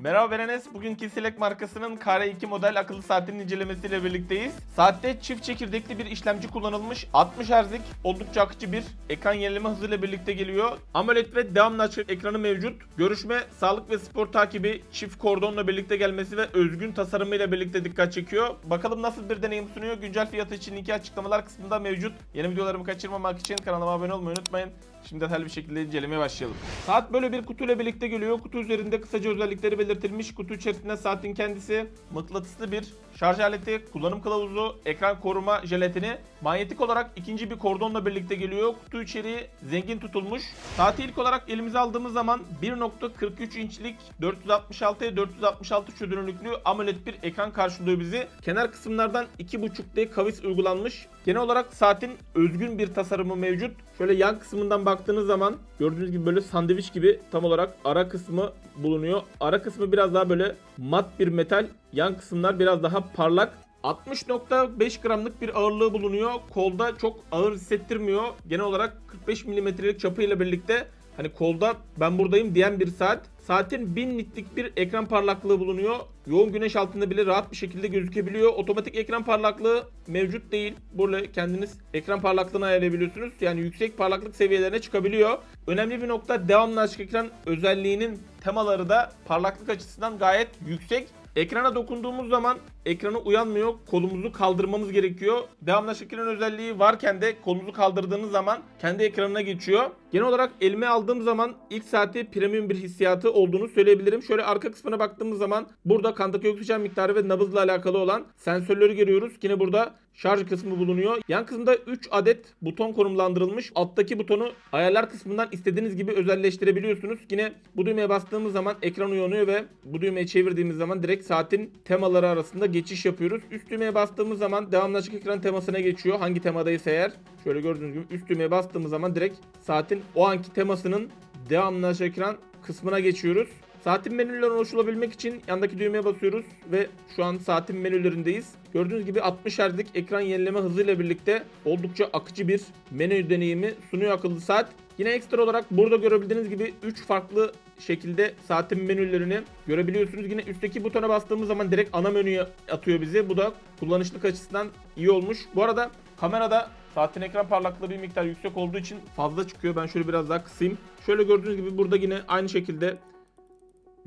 Merhaba ben Enes. Bugün Kisilek markasının KR2 model akıllı saatinin incelemesiyle birlikteyiz. Saatte çift çekirdekli bir işlemci kullanılmış. 60 Hz'lik oldukça akıcı bir ekran yenileme hızıyla birlikte geliyor. AMOLED ve devamlı açık ekranı mevcut. Görüşme, sağlık ve spor takibi, çift kordonla birlikte gelmesi ve özgün tasarımıyla birlikte dikkat çekiyor. Bakalım nasıl bir deneyim sunuyor. Güncel fiyatı için linki açıklamalar kısmında mevcut. Yeni videolarımı kaçırmamak için kanalıma abone olmayı unutmayın. Şimdi detaylı bir şekilde incelemeye başlayalım. Saat böyle bir kutuyla birlikte geliyor. Kutu üzerinde kısaca özellikleri belirtilmiş. Kutu içerisinde saatin kendisi, mıknatıslı bir şarj aleti, kullanım kılavuzu, ekran koruma jelatini, manyetik olarak ikinci bir kordonla birlikte geliyor. Kutu içeriği zengin tutulmuş. Saati ilk olarak elimize aldığımız zaman 1.43 inçlik 466'ya 466 çözünürlüklü AMOLED bir ekran karşılıyor bizi. Kenar kısımlardan 2.5D kavis uygulanmış. Genel olarak saatin özgün bir tasarımı mevcut. Şöyle yan kısmından baktığınız zaman gördüğünüz gibi böyle sandviç gibi tam olarak ara kısmı bulunuyor. Ara kısmı biraz daha böyle mat bir metal. Yan kısımlar biraz daha parlak. 60.5 gramlık bir ağırlığı bulunuyor. Kolda çok ağır hissettirmiyor. Genel olarak 45 milimetrelik çapıyla birlikte hani kolda ben buradayım diyen bir saat. Saatin 1000 nitlik bir ekran parlaklığı bulunuyor. Yoğun güneş altında bile rahat bir şekilde gözükebiliyor. Otomatik ekran parlaklığı mevcut değil. Burada kendiniz ekran parlaklığını ayarlayabiliyorsunuz. Yani yüksek parlaklık seviyelerine çıkabiliyor. Önemli bir nokta devamlı açık ekran özelliğinin temaları da parlaklık açısından gayet yüksek. Ekrana dokunduğumuz zaman ekranı uyanmıyor. Kolumuzu kaldırmamız gerekiyor. Devamlı açık ekran özelliği varken de kolunuzu kaldırdığınız zaman kendi ekranına geçiyor. Genel olarak elime aldığım zaman ilk saati premium bir hissiyatı olduğunu söyleyebilirim. Şöyle arka kısmına baktığımız zaman burada kandaki oksijen miktarı ve nabızla alakalı olan sensörleri görüyoruz. Yine burada şarj kısmı bulunuyor. Yan kısımda 3 adet buton konumlandırılmış. Alttaki butonu ayarlar kısmından istediğiniz gibi özelleştirebiliyorsunuz. Yine bu düğmeye bastığımız zaman ekran uyanıyor ve bu düğmeyi çevirdiğimiz zaman direkt saatin temaları arasında geçiş yapıyoruz. Üst düğmeye bastığımız zaman devamlı açık ekran temasına geçiyor. Hangi temadaysa eğer. Şöyle gördüğünüz gibi üst düğmeye bastığımız zaman direkt saatin o anki temasının devamlı açık ekran kısmına geçiyoruz. Saatin menülerine ulaşılabilmek için yandaki düğmeye basıyoruz ve şu an saatin menülerindeyiz. Gördüğünüz gibi 60 Hz'lik ekran yenileme hızıyla birlikte oldukça akıcı bir menü deneyimi sunuyor akıllı saat. Yine ekstra olarak burada görebildiğiniz gibi 3 farklı şekilde saatin menülerini görebiliyorsunuz. Yine üstteki butona bastığımız zaman direkt ana menüye atıyor bizi. Bu da kullanışlık açısından iyi olmuş. Bu arada kamerada Saatin ekran parlaklığı bir miktar yüksek olduğu için fazla çıkıyor. Ben şöyle biraz daha kısayım. Şöyle gördüğünüz gibi burada yine aynı şekilde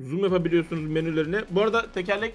zoom yapabiliyorsunuz menülerine. Bu arada tekerlek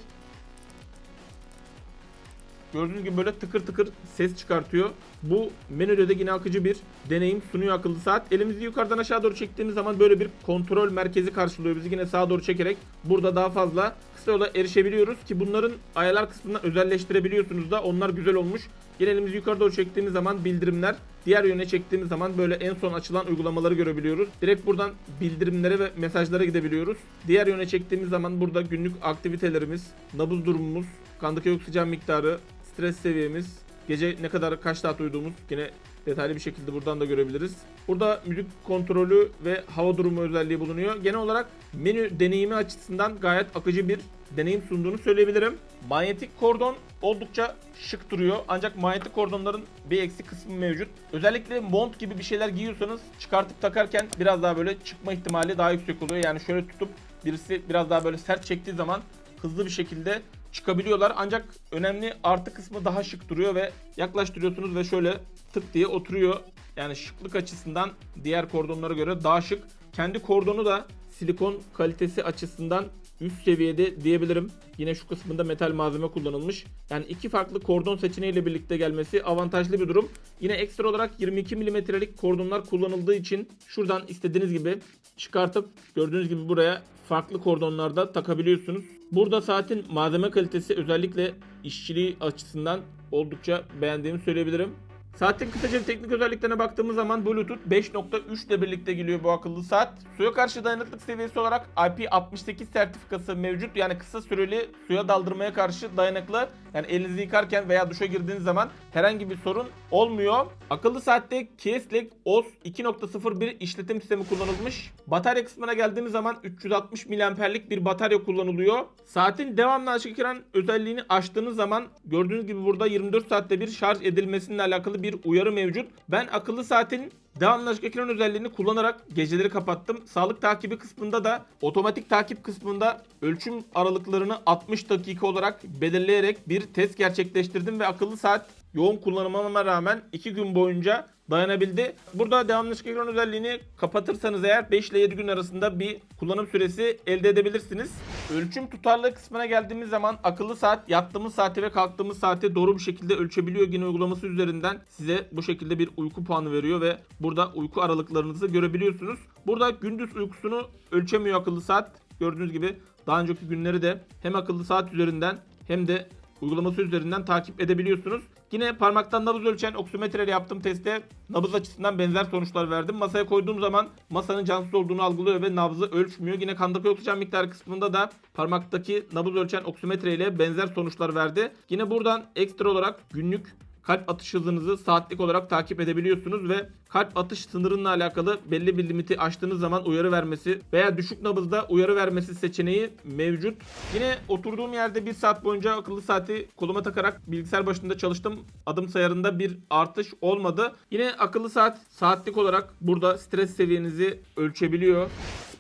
gördüğünüz gibi böyle tıkır tıkır ses çıkartıyor. Bu menüde de yine akıcı bir deneyim sunuyor akıllı saat. Elimizi yukarıdan aşağı doğru çektiğimiz zaman böyle bir kontrol merkezi karşılıyor bizi. Yine sağa doğru çekerek burada daha fazla kısa yola erişebiliyoruz ki bunların ayarlar kısmından özelleştirebiliyorsunuz da onlar güzel olmuş. Yine elimizi yukarı doğru çektiğimiz zaman bildirimler, diğer yöne çektiğimiz zaman böyle en son açılan uygulamaları görebiliyoruz. Direkt buradan bildirimlere ve mesajlara gidebiliyoruz. Diğer yöne çektiğimiz zaman burada günlük aktivitelerimiz, nabız durumumuz, kandaki oksijen miktarı, stres seviyemiz, gece ne kadar kaç saat uyuduğumuz yine detaylı bir şekilde buradan da görebiliriz. Burada müzik kontrolü ve hava durumu özelliği bulunuyor. Genel olarak menü deneyimi açısından gayet akıcı bir deneyim sunduğunu söyleyebilirim. Manyetik kordon oldukça şık duruyor. Ancak manyetik kordonların bir eksik kısmı mevcut. Özellikle mont gibi bir şeyler giyiyorsanız çıkartıp takarken biraz daha böyle çıkma ihtimali daha yüksek oluyor. Yani şöyle tutup birisi biraz daha böyle sert çektiği zaman hızlı bir şekilde çıkabiliyorlar. Ancak önemli artı kısmı daha şık duruyor ve yaklaştırıyorsunuz ve şöyle tık diye oturuyor. Yani şıklık açısından diğer kordonlara göre daha şık. Kendi kordonu da silikon kalitesi açısından üst seviyede diyebilirim. Yine şu kısmında metal malzeme kullanılmış. Yani iki farklı kordon seçeneğiyle birlikte gelmesi avantajlı bir durum. Yine ekstra olarak 22 milimetrelik kordonlar kullanıldığı için şuradan istediğiniz gibi çıkartıp gördüğünüz gibi buraya farklı kordonlarda takabiliyorsunuz. Burada saatin malzeme kalitesi özellikle işçiliği açısından oldukça beğendiğimi söyleyebilirim. Saatin kısaca teknik özelliklerine baktığımız zaman Bluetooth 5.3 ile birlikte geliyor bu akıllı saat. Suya karşı dayanıklık seviyesi olarak IP68 sertifikası mevcut. Yani kısa süreli suya daldırmaya karşı dayanıklı. Yani elinizi yıkarken veya duşa girdiğiniz zaman herhangi bir sorun olmuyor. Akıllı saatte Kieslek OS 2.01 işletim sistemi kullanılmış. Batarya kısmına geldiğimiz zaman 360 mAh'lik bir batarya kullanılıyor. Saatin devamlı açık ekran özelliğini açtığınız zaman gördüğünüz gibi burada 24 saatte bir şarj edilmesiyle alakalı bir uyarı mevcut. Ben akıllı saatin devamlı açık ekran özelliğini kullanarak geceleri kapattım. Sağlık takibi kısmında da otomatik takip kısmında ölçüm aralıklarını 60 dakika olarak belirleyerek bir test gerçekleştirdim ve akıllı saat yoğun kullanımıma rağmen 2 gün boyunca dayanabildi. Burada devamlı ekran özelliğini kapatırsanız eğer 5 ile 7 gün arasında bir kullanım süresi elde edebilirsiniz. Ölçüm tutarlılığı kısmına geldiğimiz zaman akıllı saat yattığımız saati ve kalktığımız saati doğru bir şekilde ölçebiliyor. Yine uygulaması üzerinden size bu şekilde bir uyku puanı veriyor ve burada uyku aralıklarınızı görebiliyorsunuz. Burada gündüz uykusunu ölçemiyor akıllı saat. Gördüğünüz gibi daha önceki günleri de hem akıllı saat üzerinden hem de uygulaması üzerinden takip edebiliyorsunuz. Yine parmaktan nabız ölçen oksimetreyle yaptığım testte nabız açısından benzer sonuçlar verdim. Masaya koyduğum zaman masanın cansız olduğunu algılıyor ve nabzı ölçmüyor. Yine kandaki oksijen miktarı kısmında da parmaktaki nabız ölçen oksimetreyle benzer sonuçlar verdi. Yine buradan ekstra olarak günlük kalp atış hızınızı saatlik olarak takip edebiliyorsunuz ve kalp atış sınırınla alakalı belli bir limiti aştığınız zaman uyarı vermesi veya düşük nabızda uyarı vermesi seçeneği mevcut. Yine oturduğum yerde bir saat boyunca akıllı saati koluma takarak bilgisayar başında çalıştım. Adım sayarında bir artış olmadı. Yine akıllı saat saatlik olarak burada stres seviyenizi ölçebiliyor.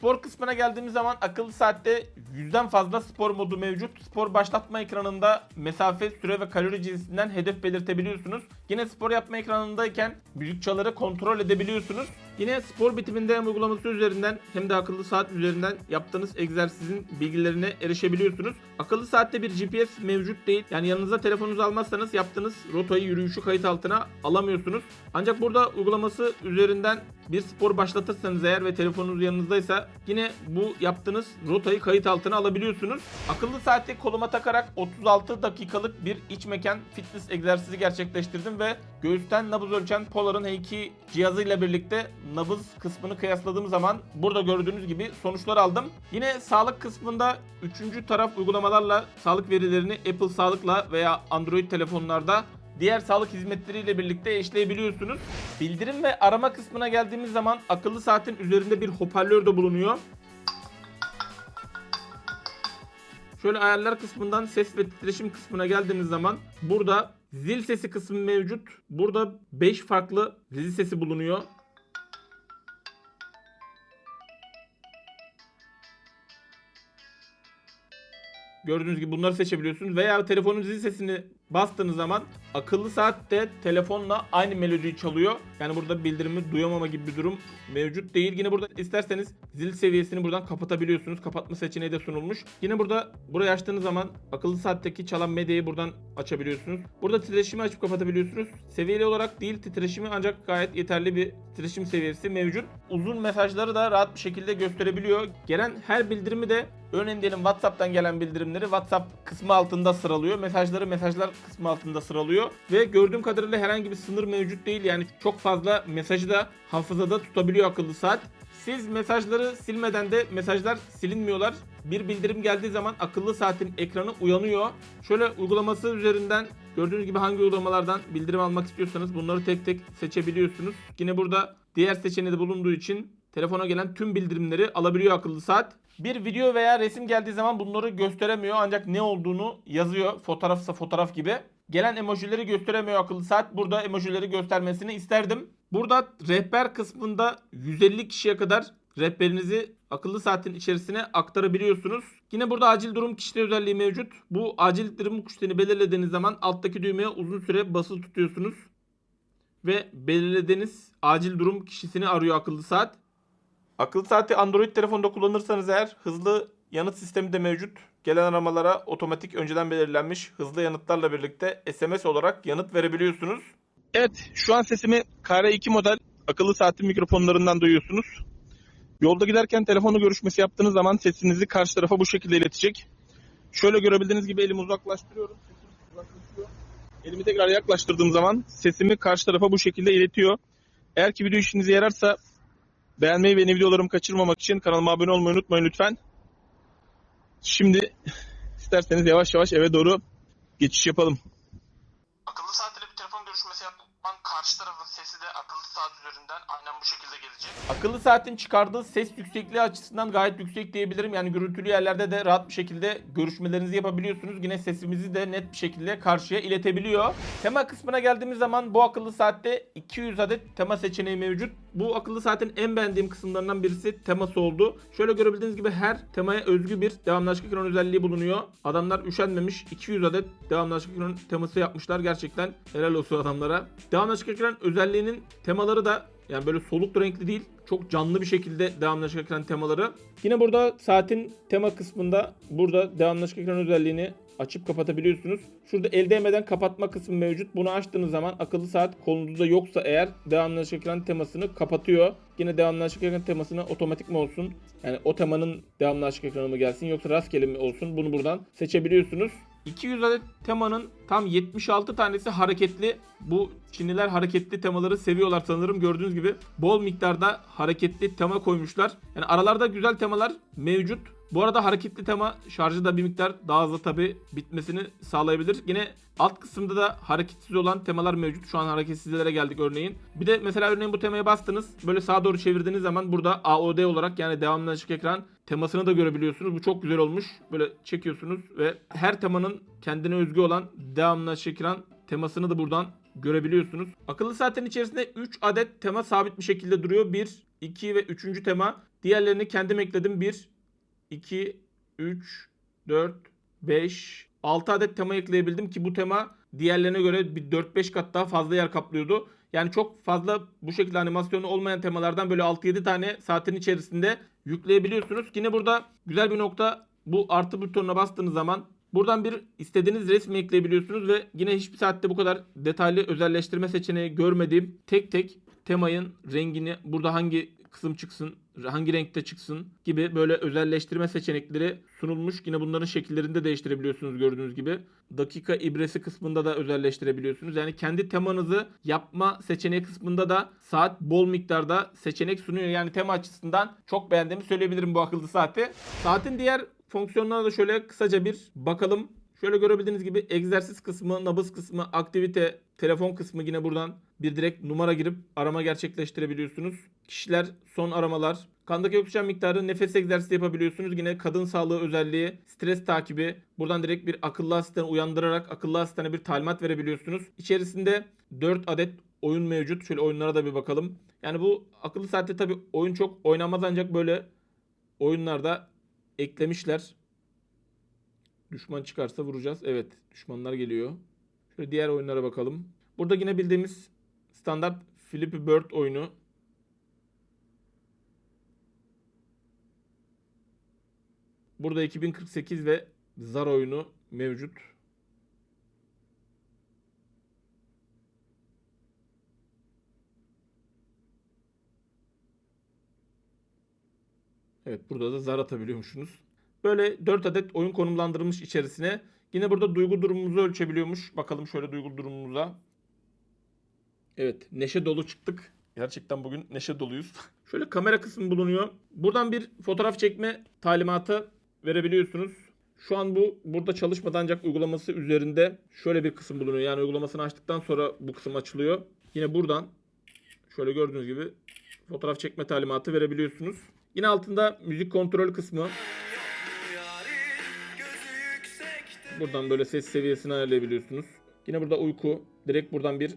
Spor kısmına geldiğimiz zaman akıllı saatte yüzden fazla spor modu mevcut. Spor başlatma ekranında mesafe, süre ve kalori cinsinden hedef belirtebiliyorsunuz. Yine spor yapma ekranındayken müzik çaları kontrol edebiliyorsunuz. Yine spor bitiminde hem uygulaması üzerinden hem de akıllı saat üzerinden yaptığınız egzersizin bilgilerine erişebiliyorsunuz. Akıllı saatte bir GPS mevcut değil. Yani yanınıza telefonunuzu almazsanız yaptığınız rotayı yürüyüşü kayıt altına alamıyorsunuz. Ancak burada uygulaması üzerinden bir spor başlatırsanız eğer ve telefonunuz yanınızdaysa yine bu yaptığınız rotayı kayıt altına alabiliyorsunuz. Akıllı saati koluma takarak 36 dakikalık bir iç mekan fitness egzersizi gerçekleştirdim ve göğüsten nabız ölçen Polar'ın H2 cihazıyla birlikte nabız kısmını kıyasladığım zaman burada gördüğünüz gibi sonuçlar aldım. Yine sağlık kısmında üçüncü taraf uygulamalarla sağlık verilerini Apple Sağlık'la veya Android telefonlarda diğer sağlık hizmetleriyle birlikte eşleyebiliyorsunuz. Bildirim ve arama kısmına geldiğimiz zaman akıllı saatin üzerinde bir hoparlör de bulunuyor. Şöyle ayarlar kısmından ses ve titreşim kısmına geldiğimiz zaman burada zil sesi kısmı mevcut. Burada 5 farklı zil sesi bulunuyor. Gördüğünüz gibi bunları seçebiliyorsunuz. Veya telefonun zil sesini bastığınız zaman akıllı saat de telefonla aynı melodiyi çalıyor. Yani burada bildirimi duyamama gibi bir durum mevcut değil. Yine burada isterseniz zil seviyesini buradan kapatabiliyorsunuz. Kapatma seçeneği de sunulmuş. Yine burada burayı açtığınız zaman akıllı saatteki çalan medyayı buradan açabiliyorsunuz. Burada titreşimi açıp kapatabiliyorsunuz. Seviyeli olarak değil titreşimi ancak gayet yeterli bir titreşim seviyesi mevcut. Uzun mesajları da rahat bir şekilde gösterebiliyor. Gelen her bildirimi de Örneğin diyelim WhatsApp'tan gelen bildirimleri WhatsApp kısmı altında sıralıyor. Mesajları mesajlar kısmı altında sıralıyor. Ve gördüğüm kadarıyla herhangi bir sınır mevcut değil. Yani çok fazla mesajı da hafızada tutabiliyor akıllı saat. Siz mesajları silmeden de mesajlar silinmiyorlar. Bir bildirim geldiği zaman akıllı saatin ekranı uyanıyor. Şöyle uygulaması üzerinden gördüğünüz gibi hangi uygulamalardan bildirim almak istiyorsanız bunları tek tek seçebiliyorsunuz. Yine burada diğer seçeneği de bulunduğu için telefona gelen tüm bildirimleri alabiliyor akıllı saat. Bir video veya resim geldiği zaman bunları gösteremiyor ancak ne olduğunu yazıyor. Fotoğrafsa fotoğraf gibi. Gelen emojileri gösteremiyor akıllı saat. Burada emojileri göstermesini isterdim. Burada rehber kısmında 150 kişiye kadar rehberinizi akıllı saatin içerisine aktarabiliyorsunuz. Yine burada acil durum kişiliği özelliği mevcut. Bu acil durum kişiliğini belirlediğiniz zaman alttaki düğmeye uzun süre basılı tutuyorsunuz. Ve belirlediğiniz acil durum kişisini arıyor akıllı saat. Akıllı saati Android telefonda kullanırsanız eğer hızlı yanıt sistemi de mevcut. Gelen aramalara otomatik önceden belirlenmiş hızlı yanıtlarla birlikte SMS olarak yanıt verebiliyorsunuz. Evet, şu an sesimi KR2 model akıllı saatin mikrofonlarından duyuyorsunuz. Yolda giderken telefonla görüşmesi yaptığınız zaman sesinizi karşı tarafa bu şekilde iletecek. Şöyle görebildiğiniz gibi elimi uzaklaştırıyorum. Elimi tekrar yaklaştırdığım zaman sesimi karşı tarafa bu şekilde iletiyor. Eğer ki video işinize yararsa beğenmeyi ve yeni videolarımı kaçırmamak için kanalıma abone olmayı unutmayın lütfen. Şimdi isterseniz yavaş yavaş eve doğru geçiş yapalım. Akıllı saatle bir telefon görüşmesi yapman karşı tarafın sesi de akıllı saat üzerinden aynen bu şekilde gelecek. Akıllı Akıllı saatin çıkardığı ses yüksekliği açısından gayet yüksek diyebilirim. Yani gürültülü yerlerde de rahat bir şekilde görüşmelerinizi yapabiliyorsunuz. Yine sesimizi de net bir şekilde karşıya iletebiliyor. Tema kısmına geldiğimiz zaman bu akıllı saatte 200 adet tema seçeneği mevcut. Bu akıllı saatin en beğendiğim kısımlarından birisi teması oldu. Şöyle görebildiğiniz gibi her temaya özgü bir devamlaşık ekran özelliği bulunuyor. Adamlar üşenmemiş 200 adet devamlaşık ekran teması yapmışlar. Gerçekten helal olsun adamlara. Devamlaşık ekran özelliğinin temaları da yani böyle soluk renkli değil. Çok canlı bir şekilde devamlaşık ekran temaları. Yine burada saatin tema kısmında burada devamlaşık ekran özelliğini açıp kapatabiliyorsunuz. Şurada el değmeden kapatma kısmı mevcut. Bunu açtığınız zaman akıllı saat kolunuzda yoksa eğer devamlaşık ekran temasını kapatıyor. Yine devamlaşık ekran temasına otomatik mi olsun? Yani o temanın devamlaşık ekranı mı gelsin yoksa rastgele mi olsun? Bunu buradan seçebiliyorsunuz. 200 adet temanın tam 76 tanesi hareketli. Bu Çinliler hareketli temaları seviyorlar sanırım. Gördüğünüz gibi bol miktarda hareketli tema koymuşlar. Yani aralarda güzel temalar mevcut. Bu arada hareketli tema şarjı da bir miktar daha hızlı tabi bitmesini sağlayabilir. Yine alt kısımda da hareketsiz olan temalar mevcut. Şu an hareketsizlere geldik örneğin. Bir de mesela örneğin bu temaya bastınız. Böyle sağa doğru çevirdiğiniz zaman burada AOD olarak yani devamlı açık ekran temasını da görebiliyorsunuz. Bu çok güzel olmuş. Böyle çekiyorsunuz ve her temanın kendine özgü olan devamlı açık ekran temasını da buradan görebiliyorsunuz. Akıllı saatin içerisinde 3 adet tema sabit bir şekilde duruyor. 1, 2 ve 3. tema. Diğerlerini kendim ekledim. 1, 2, 3, 4, 5, 6 adet tema ekleyebildim ki bu tema diğerlerine göre bir 4-5 kat daha fazla yer kaplıyordu. Yani çok fazla bu şekilde animasyonu olmayan temalardan böyle 6-7 tane saatin içerisinde yükleyebiliyorsunuz. Yine burada güzel bir nokta bu artı butonuna bastığınız zaman buradan bir istediğiniz resmi ekleyebiliyorsunuz ve yine hiçbir saatte bu kadar detaylı özelleştirme seçeneği görmediğim tek tek temayın rengini burada hangi kısım çıksın, hangi renkte çıksın gibi böyle özelleştirme seçenekleri sunulmuş. Yine bunların şekillerini de değiştirebiliyorsunuz gördüğünüz gibi. Dakika ibresi kısmında da özelleştirebiliyorsunuz. Yani kendi temanızı yapma seçeneği kısmında da saat bol miktarda seçenek sunuyor. Yani tema açısından çok beğendiğimi söyleyebilirim bu akıllı saati. Saatin diğer fonksiyonlarına da şöyle kısaca bir bakalım. Şöyle görebildiğiniz gibi egzersiz kısmı, nabız kısmı, aktivite, telefon kısmı yine buradan bir direkt numara girip arama gerçekleştirebiliyorsunuz. Kişiler, son aramalar, kandaki oksijen miktarı, nefes egzersizi yapabiliyorsunuz. Yine kadın sağlığı özelliği, stres takibi. Buradan direkt bir akıllı asistanı uyandırarak akıllı asistana bir talimat verebiliyorsunuz. İçerisinde 4 adet oyun mevcut. Şöyle oyunlara da bir bakalım. Yani bu akıllı saatte tabi oyun çok oynanmaz ancak böyle oyunlarda eklemişler. Düşman çıkarsa vuracağız. Evet düşmanlar geliyor. Şöyle diğer oyunlara bakalım. Burada yine bildiğimiz standart Flippy Bird oyunu. Burada 2048 ve Zar oyunu mevcut. Evet burada da zar atabiliyormuşsunuz. Böyle 4 adet oyun konumlandırılmış içerisine. Yine burada duygu durumumuzu ölçebiliyormuş. Bakalım şöyle duygu durumumuza. Evet neşe dolu çıktık. Gerçekten bugün neşe doluyuz. Şöyle kamera kısmı bulunuyor. Buradan bir fotoğraf çekme talimatı verebiliyorsunuz. Şu an bu burada çalışmadan ancak uygulaması üzerinde şöyle bir kısım bulunuyor. Yani uygulamasını açtıktan sonra bu kısım açılıyor. Yine buradan şöyle gördüğünüz gibi fotoğraf çekme talimatı verebiliyorsunuz. Yine altında müzik kontrol kısmı. Buradan böyle ses seviyesini ayarlayabiliyorsunuz. Yine burada uyku. Direkt buradan bir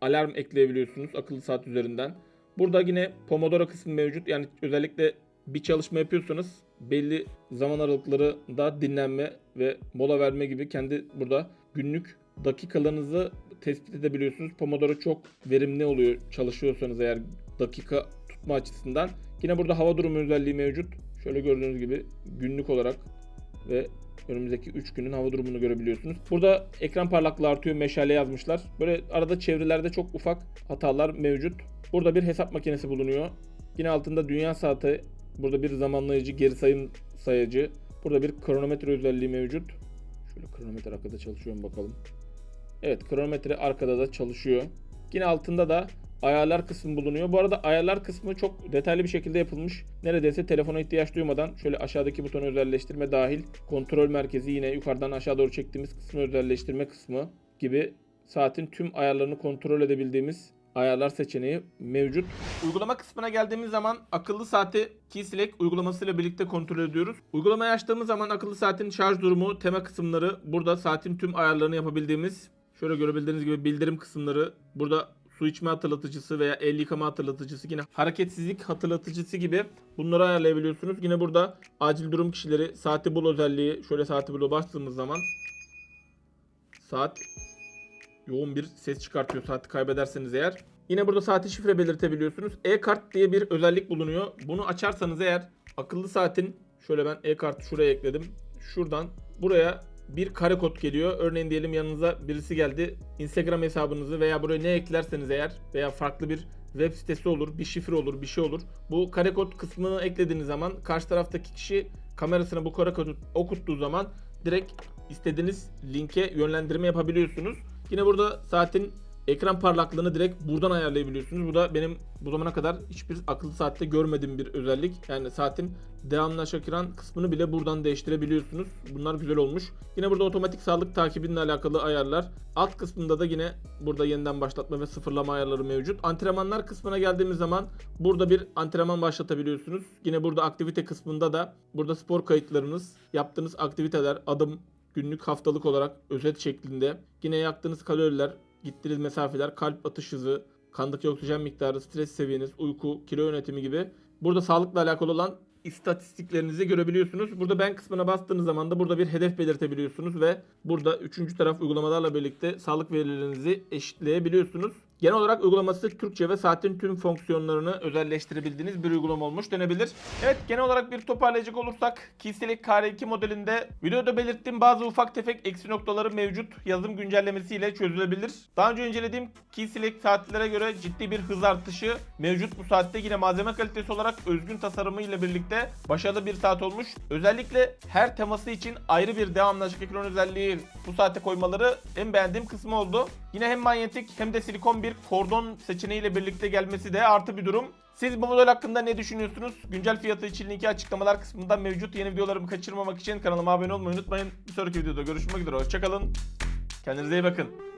alarm ekleyebiliyorsunuz akıllı saat üzerinden. Burada yine Pomodoro kısmı mevcut. Yani özellikle bir çalışma yapıyorsanız belli zaman aralıklarında dinlenme ve mola verme gibi kendi burada günlük dakikalarınızı tespit edebiliyorsunuz. Pomodoro çok verimli oluyor çalışıyorsanız eğer dakika tutma açısından. Yine burada hava durumu özelliği mevcut. Şöyle gördüğünüz gibi günlük olarak ve önümüzdeki 3 günün hava durumunu görebiliyorsunuz. Burada ekran parlaklığı artıyor, meşale yazmışlar. Böyle arada çevrelerde çok ufak hatalar mevcut. Burada bir hesap makinesi bulunuyor. Yine altında dünya saati, burada bir zamanlayıcı, geri sayım sayacı. Burada bir kronometre özelliği mevcut. Şöyle kronometre arkada çalışıyor mu bakalım. Evet kronometre arkada da çalışıyor. Yine altında da ayarlar kısmı bulunuyor. Bu arada ayarlar kısmı çok detaylı bir şekilde yapılmış. Neredeyse telefona ihtiyaç duymadan şöyle aşağıdaki butonu özelleştirme dahil kontrol merkezi yine yukarıdan aşağı doğru çektiğimiz kısmı özelleştirme kısmı gibi saatin tüm ayarlarını kontrol edebildiğimiz ayarlar seçeneği mevcut. Uygulama kısmına geldiğimiz zaman akıllı saati KeySelect uygulamasıyla birlikte kontrol ediyoruz. Uygulamayı açtığımız zaman akıllı saatin şarj durumu, tema kısımları, burada saatin tüm ayarlarını yapabildiğimiz, şöyle görebildiğiniz gibi bildirim kısımları, burada su içme hatırlatıcısı veya el yıkama hatırlatıcısı, yine hareketsizlik hatırlatıcısı gibi bunları ayarlayabiliyorsunuz. Yine burada acil durum kişileri, saati bul özelliği, şöyle saati bul'a bastığımız zaman saat yoğun bir ses çıkartıyor saati kaybederseniz eğer. Yine burada saati şifre belirtebiliyorsunuz. E-kart diye bir özellik bulunuyor. Bunu açarsanız eğer akıllı saatin şöyle ben e-kartı şuraya ekledim. Şuradan buraya bir kare kod geliyor. Örneğin diyelim yanınıza birisi geldi. Instagram hesabınızı veya buraya ne eklerseniz eğer veya farklı bir web sitesi olur, bir şifre olur, bir şey olur. Bu kare kod kısmını eklediğiniz zaman karşı taraftaki kişi kamerasına bu kare kodu okuttuğu zaman direkt istediğiniz linke yönlendirme yapabiliyorsunuz. Yine burada saatin ekran parlaklığını direkt buradan ayarlayabiliyorsunuz. Bu da benim bu zamana kadar hiçbir akıllı saatte görmediğim bir özellik. Yani saatin devamlı şakiran kısmını bile buradan değiştirebiliyorsunuz. Bunlar güzel olmuş. Yine burada otomatik sağlık takibinle alakalı ayarlar. Alt kısmında da yine burada yeniden başlatma ve sıfırlama ayarları mevcut. Antrenmanlar kısmına geldiğimiz zaman burada bir antrenman başlatabiliyorsunuz. Yine burada aktivite kısmında da burada spor kayıtlarınız, yaptığınız aktiviteler, adım, günlük haftalık olarak özet şeklinde. Yine yaktığınız kaloriler, gittiğiniz mesafeler, kalp atış hızı, kandaki oksijen miktarı, stres seviyeniz, uyku, kilo yönetimi gibi. Burada sağlıkla alakalı olan istatistiklerinizi görebiliyorsunuz. Burada ben kısmına bastığınız zaman da burada bir hedef belirtebiliyorsunuz ve burada üçüncü taraf uygulamalarla birlikte sağlık verilerinizi eşitleyebiliyorsunuz. Genel olarak uygulaması Türkçe ve saatin tüm fonksiyonlarını özelleştirebildiğiniz bir uygulama olmuş denebilir. Evet genel olarak bir toparlayacak olursak KeySelect KR2 modelinde videoda belirttiğim bazı ufak tefek eksi noktaları mevcut yazılım güncellemesiyle çözülebilir. Daha önce incelediğim KeySelect saatlere göre ciddi bir hız artışı mevcut bu saatte yine malzeme kalitesi olarak özgün tasarımı ile birlikte başarılı bir saat olmuş. Özellikle her teması için ayrı bir devamlaşık ekran özelliği bu saate koymaları en beğendiğim kısmı oldu. Yine hem manyetik hem de silikon bir kordon seçeneğiyle birlikte gelmesi de artı bir durum. Siz bu model hakkında ne düşünüyorsunuz? Güncel fiyatı için linki açıklamalar kısmında mevcut. Yeni videolarımı kaçırmamak için kanalıma abone olmayı unutmayın. Bir sonraki videoda görüşmek üzere. Hoşçakalın. Kendinize iyi bakın.